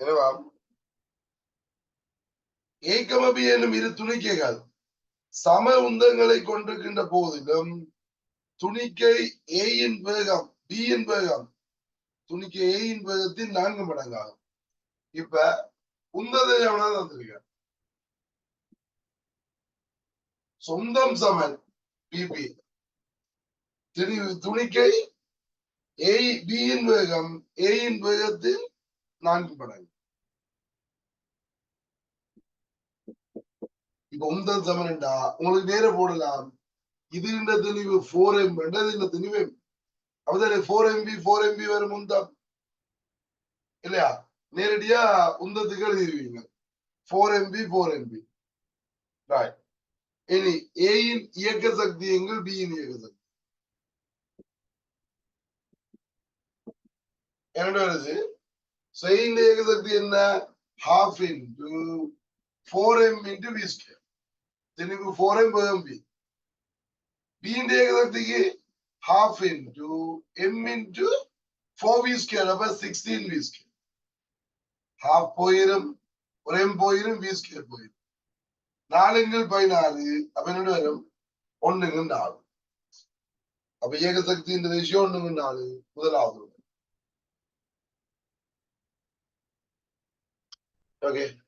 என்னவா? ஏக்கமபி என்னும் இரு துணிக்கைகள் சம உந்தங்களை கொண்டிருக்கின்ற போதிலும் துணிக்கை ஏயின் வேகம் பியின் வேகம் துணிக்கை ஏயின் வேகத்தின் நான்கு மடங்காகும். இப்ப உந்ததை எவனா தந்திருக்க சொந்தம் சமன் பிபி துணிக்கை ஏ பியின் வேகம் ஏயின் வேகத்தின் நான்கு மடங்கு இப்ப ஒன்பது செவன்டா உங்களுக்கு நேர போடலாம். இது இந்த தெளிவு ஃபோர் எம் இது இந்த தெளிவு அப்பதானே ஃபோர் எம்பி ஃபோர் எம்பி வரும் முந்தம் இல்லையா? நேரடியா உந்தத்துக்கு எழுதிடுவீங்க four M B four M B right இனி ஏயின் இயக்க சக்தி எங்கள் பியின் இயக்க சக்தி. என்னோட வருது സൈലിന്റെ ഏകദേശത്തിൽ എന്ന half in two four M into B square ഇതിനിക്ക് four M പേം ബി ബിന്റെ ഏകദേശത്തേക്ക് half in two M into four B square അപ്പൊ സിക്സ്റ്റീൻ ബി സ്ക്വയർ ഹാഫ് പോയിരും ഒരു എം പോയിരും ബി സ്ക്വയർ പോയിരും. നാലെങ്കിൽ പതിനാറ് അപ്പൊ എന്നോട് വരും? ഒന്നെങ്കിൽ നാല്. അപ്പൊ ഏകശക്തിന്റെ റേഷ്യോ ഒന്നെങ്കിൽ നാല് മുതലാവുന്നുണ്ട് Okay.